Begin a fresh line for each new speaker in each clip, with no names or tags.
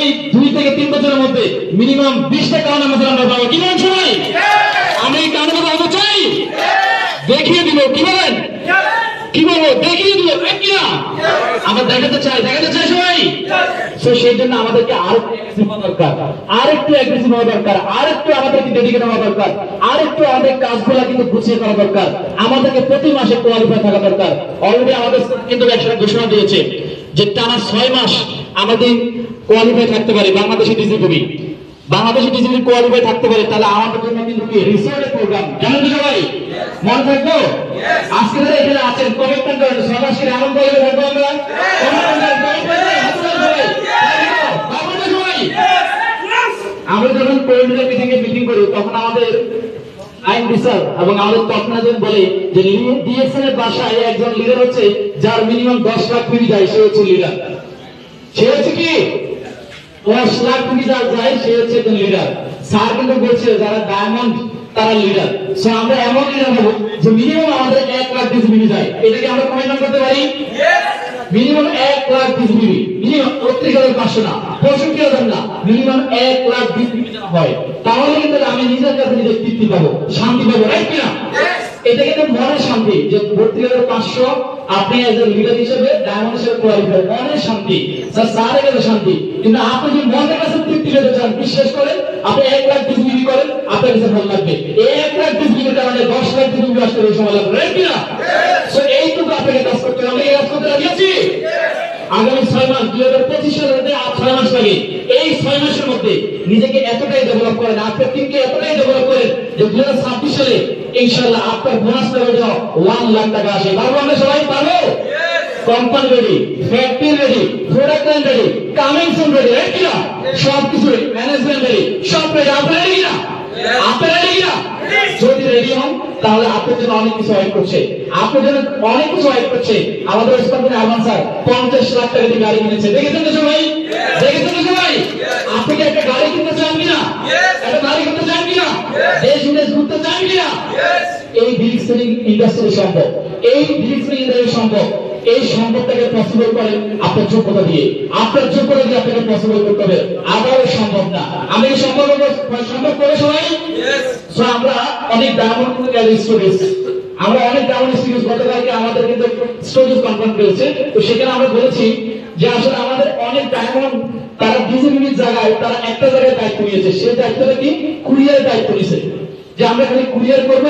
আগামী দুই থেকে তিন বছরের মধ্যে মিনিমাম বিশটা কারণ আমাদের আমরা পাবো কি বলেন সবাই? আমি এই কারণে কথা চাই? দেখিয়ে দিব, কি বলেন? কি বলব? দেখিয়ে দিব ঠিক কি না আমরা দেখাতে চাই দেখাতে চাই সবাই? তো সেই জন্য আমাদেরকে আরও দরকার। আর একটু অ্যাগ্রেসিভ হওয়া দরকার। আর একটু আমাদেরকে ডেডিকেট হওয়া দরকার। আর একটু আমাদের কাজগুলো কিন্তু গুছিয়ে করা দরকার। আমাদেরকে প্রতি মাসে কোয়ালিফাই থাকা দরকার। অলরেডি আমাদের কিন্তু একটা ঘোষণা দিয়েছে। যে টানা ছয় মাস আমাদের কোয়ালিফাই থাকতে পারে Bangladeshi DGP Bangladeshi DGP qualify থাকতে পারে তাহলে আমাদের জন্য কিন্তু রিসার্চের প্রোগ্রাম জানেন সবাই? মনে থাকব? আজকে যারা এখানে আছেন কমিটমেন্ট করেন থাকব আমরা? আমরা যখন মিটিং করি তখন আমাদের আইন বিচার এবং আমাদের তৎনাজন বলে যে ডিএসএন এর বাসায় একজন লিডার হচ্ছে, যার মিনিমাম দশ লাখ কুড়ি যায়, সে হচ্ছে লিডার সে হচ্ছে কি? দশ লাখ কোটি যার যায়, সে হচ্ছে একজন লিডার স্যার কিন্তু বলছে, যারা ডায়মন্ড তারা লিডার সো আমরা এমন লিডার হব যে মিনিমাম আমাদের এক লাখ মিনি যায়। এটাকে আমরা কমিটমেন্ট করতে পারি? মিনিমাম এক লাখ মিনি মিনিমাম প্রত্যেক হাজার পাঁচশো না, পঁয়ষট্টি হাজার না। মিনিমাম এক লাখ যেন হয়। তাহলে কিন্তু আমি নিজের কাছে নিজের তৃপ্তি পাবো। শান্তি পাবো রাইট কিনা? এটা কিন্তু মনের শান্তি যে ভর্তি হাজার পাঁচশো আপনি একজন লিডার হিসেবে ডায়মন্ড হিসেবে কোয়ালিফাই মনের শান্তি স্যার স্যারের কাছে শান্তি। কিন্তু আপনি যদি মনের কাছে তৃপ্তি পেতে চান বিশ্বাস করেন আপনি এক লাখ বিক্রি করেন আপনার কাছে ভালো লাগবে। এই এক লাখ পিস বিক্রির কারণে দশ লাখ বিক্রি আসতে সময় লাগবে রাইট কিনা? সো এইটুকু আপনাকে কাজ করতে হবে এই কাজ করতে রাজি আছি? আগামী ছয় মাস দুই হাজার পঁচিশ সালের লাগে এই ছয় মাসের মধ্যে নিজেকে এতটাই ডেভেলপ করেন আপনার টিমকে এতটাই ডেভেলপ করেন যে দুই হাজার ছাব্বিশ সালে ইনশাল্লাহ আপনার বোনাস লেভেল ওয়ান লাখ টাকা আসে। পারব আমরা সবাই পারব company ready factory ready product line ready coming soon ready right কিনা? সব কিছু ম্যানেজমেন্ট রেডি সব রেডি আপনি রেডি আপনি রেডি রেডি হন তাহলে আপনার জন্য অনেক কিছু হেল্প করছে। আপনার জন্য অনেক কিছু হেল্প করছে। আমাদের ওয়েস্টার্ন আরমান স্যার পঞ্চাশ লাখ টাকা দিয়ে গাড়ি কিনেছে। দেখেছেন তো সবাই? দেখেছেন তো সবাই? আপনি কি একটা গাড়ি কিনতে চান কিনা? একটা গাড়ি কিনতে চান কিনা? দেশ বিদেশ ঘুরতে চান কিনা? এই বিগ সেলিং ইন্ডাস্ট্রি সম্ভব। এই বিগ ইন্ডাস্ট্রি সম্ভব। এই সম্পদটাকে পসিবল করেন আপনার যোগ্যতা দিয়ে। আপনার যোগ্যতা দিয়ে আপনাকে পসিবল করতে হবে। আবারও সম্ভব না আমি কি সম্ভব সম্ভব করে সবাই? আমরা অনেক ডায়মন্ড স্টুডেন্টস আমরা অনেক ডায়মন্ড স্টুডেন্টস গতকালকে আমাদের কিন্তু স্টুডেন্টস কনফার্ম করেছে তো সেখানে আমরা বলেছি যে আসলে আমাদের অনেক ডায়মন্ড তারা ডিজিবিলির জায়গায় তারা একটা জায়গায় দায়িত্ব নিয়েছে। সেই দায়িত্বটা কি? কুরিয়ারের দায়িত্ব নিয়েছে যে আমরা খালি কুরিয়ার করব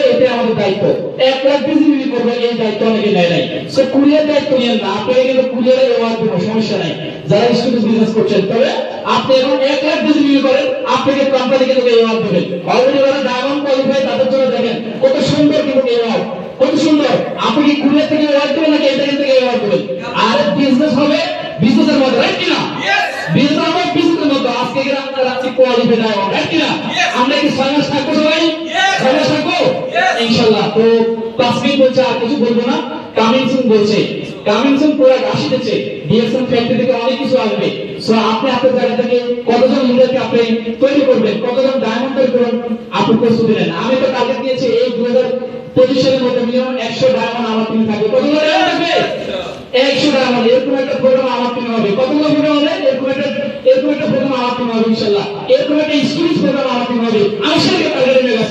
দায়িত্ব এক লাখ ডিজিবিলি করব এই দায়িত্ব অনেকে নেয় নাই। সো কুরিয়ার দায়িত্ব নিয়েন না আপনাকে কিন্তু কুরিয়ারে ব্যবহার করব সমস্যা নাই। যারা স্টুডেন্ট বিজনেস করছেন তবে আপনি এখন এক লাখ ডিজিবিলি করেন আপনাকে কোম্পানি কিন্তু ব্যবহার দেবেন অলরেডি যারা ডায়মন্ড কোয়ালিফাই তাদের জন্য দেখেন কত সুন্দর কিন্তু ব্যবহার কত সুন্দর। আপনি কি কুরিয়ার থেকে ব্যবহার করবেন নাকি এটা থেকে ব্যবহার করবেন আর বিজনেস হবে বিজনেসের মধ্যে রাইট কিনা? বিজনেস হবে বিজনেসের মধ্যে। আজকে আমরা কোয়ালিফাই ডায়মন্ড রাইট কিনা? আমরা কি ছয় মাস থাকব সবাই ইনশাল্লাহ তো তাসমিন বলছে, আর কিছু বলব না। কামিং সুন বলছে কামিং সুন প্রোডাক্ট আসতেছে ডিএসএম ফ্যাক্টরি থেকে অনেক কিছু আসবে। সো আপনি আপনার জায়গা থেকে কতজন লিডারকে আপনি তৈরি করবেন? কতজন ডায়মন্ড তৈরি করবেন? আপনি প্রস্তুতি নেন। আমি তো টার্গেট দিয়েছি এই দু হাজার পঁচিশ সালের মধ্যে মিনিমাম একশো ডায়মন্ড আমার টিমে থাকবে। কতগুলো ডায়মন্ড থাকবে? একশো ডায়মন্ড এরকম একটা প্রোগ্রাম আমার টিমে হবে। কতগুলো প্রোগ্রাম হবে? এরকম একটা এরকম একটা প্রোগ্রাম আমার টিমে হবে ইনশাল্লাহ এরকম একটা স্কুল প্রোগ্রাম আমার টিমে হবে। আমি সেটাকে টার্গেট নিয়ে কাজ